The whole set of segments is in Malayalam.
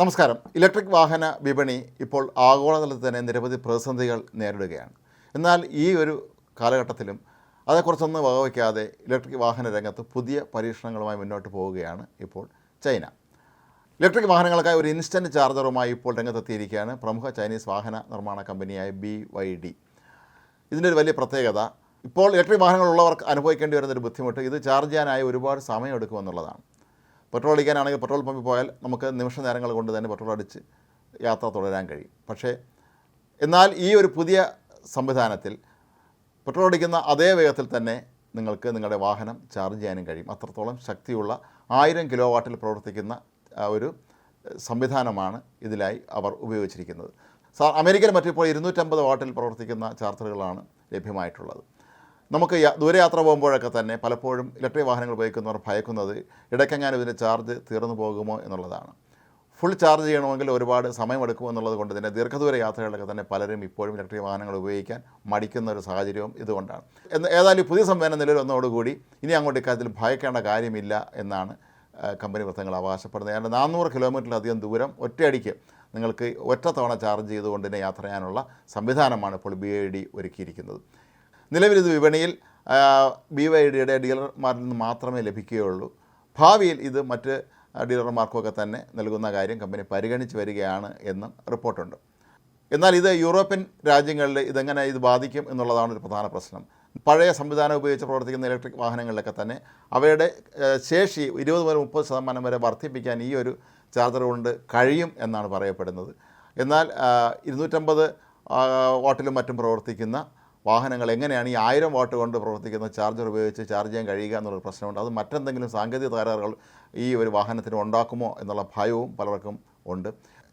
നമസ്കാരം. ഇലക്ട്രിക് വാഹന വിപണി ഇപ്പോൾ ആഗോളതലത്തിൽ തന്നെ നിരവധി പ്രതിസന്ധികൾ നേരിടുകയാണ്. എന്നാൽ ഈ ഒരു കാലഘട്ടത്തിലും അതേക്കുറിച്ചൊന്നും വകവയ്ക്കാതെ ഇലക്ട്രിക് വാഹന രംഗത്ത് പുതിയ പരീക്ഷണങ്ങളുമായി മുന്നോട്ട് പോവുകയാണ് ഇപ്പോൾ ചൈന. ഇലക്ട്രിക് വാഹനങ്ങൾക്കായി ഒരു ഇൻസ്റ്റന്റ് ചാർജറുമായി ഇപ്പോൾ രംഗത്തെത്തിയിരിക്കുകയാണ് പ്രമുഖ ചൈനീസ് വാഹന നിർമ്മാണ കമ്പനിയായ ബി വൈ ഡി. ഇതിന്റെ ഒരു വലിയ പ്രത്യേകത ഇപ്പോൾ ഇലക്ട്രിക് വാഹനങ്ങളുള്ളവർക്ക് അനുഭവിക്കേണ്ടി വരുന്നൊരു ബുദ്ധിമുട്ട് ഇത് ചാർജ് ചെയ്യാനായി ഒരുപാട് സമയം സമയമെടുക്കുമെന്നുള്ളതാണ്. പെട്രോൾ അടിക്കാനാണെങ്കിൽ പെട്രോൾ പമ്പിൽ പോയാൽ നമുക്ക് നിമിഷ നേരങ്ങൾ കൊണ്ട് തന്നെ പെട്രോൾ അടിച്ച് യാത്ര തുടരാൻ കഴിയും. പക്ഷേ എന്നാൽ ഈ ഒരു പുതിയ സംവിധാനത്തിൽ പെട്രോൾ അടിക്കുന്ന അതേ വേഗത്തിൽ തന്നെ നിങ്ങൾക്ക് നിങ്ങളുടെ വാഹനം ചാർജ് ചെയ്യാനും കഴിയും. അത്രത്തോളം ശക്തിയുള്ള ആയിരം കിലോ വാട്ടിൽ പ്രവർത്തിക്കുന്ന ഒരു സംവിധാനമാണ് ഇതിലായി അവർ ഉപയോഗിച്ചിരിക്കുന്നത്. അമേരിക്കയിൽ മറ്റിപ്പോൾ ഇരുന്നൂറ്റമ്പത് വാട്ടിൽ പ്രവർത്തിക്കുന്ന ചാർജറുകളാണ് ലഭ്യമായിട്ടുള്ളത്. നമുക്ക് ദൂരയാത്ര പോകുമ്പോഴൊക്കെ തന്നെ പലപ്പോഴും ഇലക്ട്രിക് വാഹനങ്ങൾ ഉപയോഗിക്കുന്നവർ ഭയക്കുന്നത് ഇടയ്ക്കെങ്ങാനും ഇതിന്റെ ചാർജ് തീർന്നു പോകുമോ എന്നുള്ളതാണ്. ഫുൾ ചാർജ് ചെയ്യണമെങ്കിൽ ഒരുപാട് സമയമെടുക്കും എന്നുള്ളത് കൊണ്ട് തന്നെ ദീർഘദൂര യാത്രകളിലൊക്കെ തന്നെ പലരും ഇപ്പോഴും ഇലക്ട്രിക് വാഹനങ്ങൾ ഉപയോഗിക്കാൻ മടിക്കുന്ന ഒരു സാഹചര്യവും ഇതുകൊണ്ടാണ്. എന്ന് ഏതായാലും പുതിയ സംവിധാനം നിലവിൽ വന്നതോടുകൂടി ഇനി അങ്ങോട്ട് ഇക്കാര്യത്തിൽ ഭയക്കേണ്ട കാര്യമില്ല എന്നാണ് കമ്പനി വൃത്തങ്ങൾ അവകാശപ്പെടുന്നത്. ഏതാണ്ട് നാനൂറ് കിലോമീറ്ററിലധികം ദൂരം ഒറ്റയടിക്ക് നിങ്ങൾക്ക് ഒറ്റ തവണ ചാർജ് ചെയ്തുകൊണ്ട് തന്നെ യാത്ര ചെയ്യാനുള്ള സംവിധാനമാണ് ഇപ്പോൾ ബി ഐ ഡി ഒരുക്കിയിരിക്കുന്നത്. നിലവിൽ ഇത് വിപണിയിൽ ബി വൈ ഡിയുടെ ഡീലർമാരിൽ നിന്ന് മാത്രമേ ലഭിക്കുകയുള്ളൂ. ഭാവിയിൽ ഇത് മറ്റ് ഡീലർമാർക്കൊക്കെ തന്നെ നൽകുന്ന കാര്യം കമ്പനി പരിഗണിച്ച് വരികയാണ് എന്നും റിപ്പോർട്ടുണ്ട്. എന്നാൽ ഇത് യൂറോപ്യൻ രാജ്യങ്ങളിൽ ഇതെങ്ങനെ ഇത് ബാധിക്കും എന്നുള്ളതാണ് ഒരു പ്രധാന പ്രശ്നം. പഴയ സംവിധാനം ഉപയോഗിച്ച് പ്രവർത്തിക്കുന്ന ഇലക്ട്രിക് വാഹനങ്ങളിലൊക്കെ തന്നെ അവയുടെ ശേഷി ഇരുപത് മുതൽ മുപ്പത് ശതമാനം വരെ വർദ്ധിപ്പിക്കാൻ ഈ ഒരു ചാർജർ കൊണ്ട് കഴിയും എന്നാണ് പറയപ്പെടുന്നത്. എന്നാൽ ഇരുന്നൂറ്റമ്പത് വാട്ടിലും മറ്റും പ്രവർത്തിക്കുന്ന വാഹനങ്ങൾ എങ്ങനെയാണ് ഈ ആയിരം വാട്ട് കൊണ്ട് പ്രവർത്തിക്കുന്ന ചാർജർ ഉപയോഗിച്ച് ചാർജ് ചെയ്യാൻ കഴിയുക എന്നുള്ളൊരു പ്രശ്നമുണ്ട്. അത് മറ്റെന്തെങ്കിലും സാങ്കേതിക തകരാറുകൾ ഈ ഒരു വാഹനത്തിന് ഉണ്ടാക്കുമോ എന്നുള്ള ഭയവും പലർക്കും ഉണ്ട്.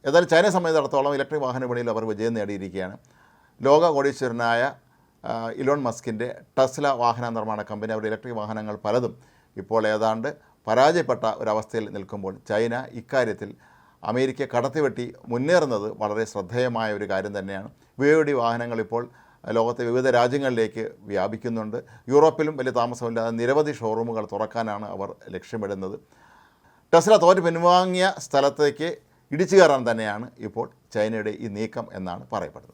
ഏതായാലും ചൈനയെ സംബന്ധിച്ചിടത്തോളം ഇലക്ട്രിക് വാഹന വിപണിയിൽ അവർ വിജയം നേടിയിരിക്കുകയാണ്. ലോക കോടീശ്വരനായ ഇലോൺ മസ്കിന്റെ ടെസ്ല വാഹന നിർമ്മാണ കമ്പനി അവരുടെ ഇലക്ട്രിക് വാഹനങ്ങൾ പലതും ഇപ്പോൾ ഏതാണ്ട് പരാജയപ്പെട്ട ഒരവസ്ഥയിൽ നിൽക്കുമ്പോൾ ചൈന ഇക്കാര്യത്തിൽ അമേരിക്ക കടത്തിവെട്ടി മുന്നേറുന്നത് വളരെ ശ്രദ്ധേയമായ ഒരു കാര്യം തന്നെയാണ്. വി വാഹനങ്ങൾ ഇപ്പോൾ ലോകത്തെ വിവിധ രാജ്യങ്ങളിലേക്ക് വ്യാപിക്കുന്നുണ്ട്. യൂറോപ്പിലും വലിയ താമസമില്ലാതെ നിരവധി ഷോറൂമുകൾ തുറക്കാനാണ് അവർ ലക്ഷ്യമിടുന്നത്. ടെസ്ല തോറ്റ് പിൻവാങ്ങിയ സ്ഥലത്തേക്ക് ഇടിച്ചു കയറാൻ തന്നെയാണ് ഇപ്പോൾ ചൈനയുടെ ഈ നീക്കം എന്നാണ് പറയപ്പെടുന്നത്.